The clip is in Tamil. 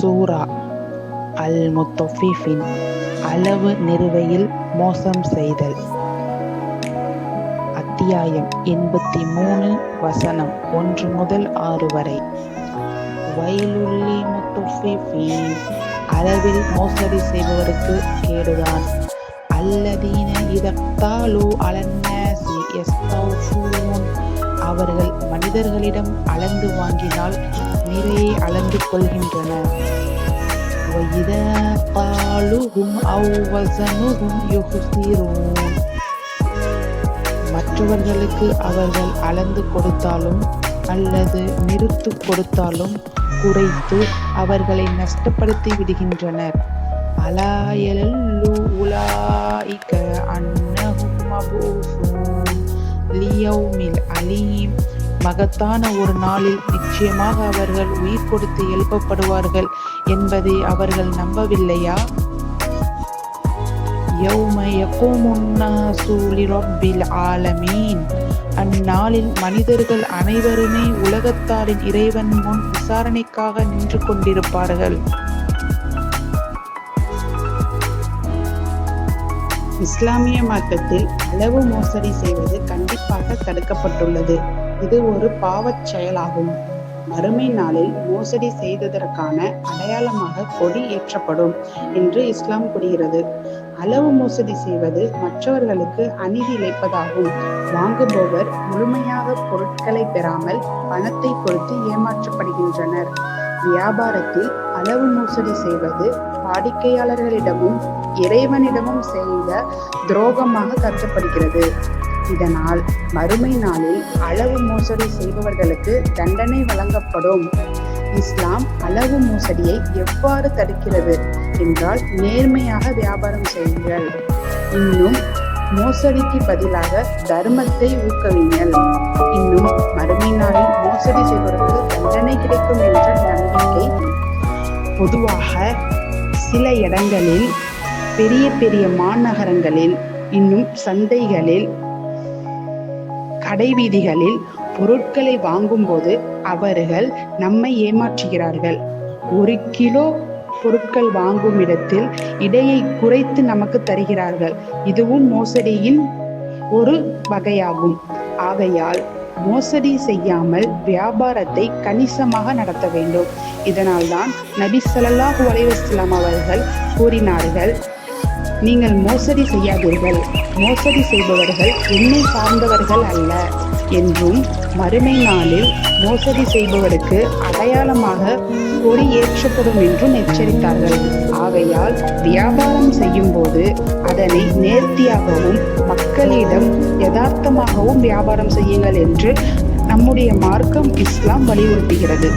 சூரா அல் முத்தஃபிஃபின் அளவு நிறுவையில் மோசம் செய்தல். அத்தியாயம் எண்பத்தி மூணு வசனம் ஒன்று முதல் ஆறு வரை. வயலுள்ளி முத்தஃபிஃபின் அளவில் மோசடி செய்பவருக்கு கேடுதான். அல்லதீன இதத்தாலு அலன்னாசி அவர்கள் மனிதர்களிடம் அளந்து வாங்கினால் நிறைய அளந்து கொள்கின்றனர் மற்றவர்களுக்கு அவர்கள் அளந்து கொடுத்தாலும் அல்லது நிறுத்து கொடுத்தாலும் குறைத்து அவர்களை நஷ்டப்படுத்தி விடுகின்றனர். அலாயலு உலாய்க அன்னஹும் மபூஃபுன் லியௌமில் அலீம் மகத்தான ஒரு நாளில் நிச்சயமாக அவர்கள் உயிர் கொடுத்து எழுப்பப்படுவார்கள் என்பதை அவர்கள் நம்பவில்லையா? யௌம யகூமுன்னாசு லிரப்பில் ஆலமீன். அந்நாளில் மனிதர்கள் அனைவருமே உலகத்தாரின் இறைவன் முன் விசாரணைக்காக நின்று கொண்டிருப்பார்கள். இஸ்லாமிய மார்க்கத்தில் அளவு மோசடி செய்வது கண்டிப்பாக தடுக்கப்பட்டுள்ளது. இது ஒரு பாவச் செயலாகும். மறுமை நாளில் மோசடி செய்ததற்கான அடையாளமாக கொடி ஏற்றப்படும் என்று இஸ்லாம் கூறுகிறது. அளவு மோசடி செய்வது மற்றவர்களுக்கு அநீதி இழைப்பதாகும். வாங்குபவர் முழுமையாக பொருட்களை பெறாமல் பணத்தை கொடுத்து ஏமாற்றப்படுகின்றனர். வியாபாரத்தில் அளவு மோசடி செய்வது வாடிக்கையாளர்களிடமும் இறைவனிடமும் செய்த துரோகமாக கருதப்படுகிறது. இதனால் மறுமை நாளில் அளவு மோசடி செய்பவர்களுக்கு தண்டனை வழங்கப்படும். இஸ்லாம் அளவு மோசடியை எவ்வாறு தடுக்கிறது என்றால் நேர்மையாக வியாபாரம் செய்யுங்கள். இன்னும் மோசடிக்கு பதிலாக தர்மத்தை ஊக்குவிங்கள் இன்னும் மறுமை நாளில் மோசடி செய்வதற்கு தண்டனை கிடைக்கும் என்ற பொதுவாக சில இடங்களில் பெரிய பெரிய மாநகரங்களில் இன்னும் சந்தைகளில் கடைவீதிகளில் பொருட்களை வாங்கும்போது அவர்கள் நம்மை ஏமாற்றுகிறார்கள். ஒரு கிலோ பொருட்கள் வாங்கும் இடத்தில் இடையை குறைத்து நமக்கு தருகிறார்கள். இதுவும் மோசடியின் ஒரு வகையாகும். ஆகையால் மோசடி செய்யாமல் வியாபாரத்தை கணிசமாக நடத்த வேண்டும். இதனால்தான் நபி ஸல்லல்லாஹு அலைஹி அவர்கள் கூறினார்கள் நீங்கள் மோசடி செய்யாதீர்கள். மோசடி செய்பவர்கள் என்னை சார்ந்தவர்கள் அல்ல. என்றும் மறுமை நாளில் மோசடி செய்பவருக்கு அடையாளமாக கொடி ஏற்றப்படும் என்றும் எச்சரித்தார்கள். ஆகையால் வியாபாரம் செய்யும் போது அதனை நேர்த்தியாகவும் மக்களிடம் யதார்த்தமாகவும் வியாபாரம் செய்யுங்கள் என்று நம்முடைய மார்க்கம் இஸ்லாம் வலியுறுத்துகிறது.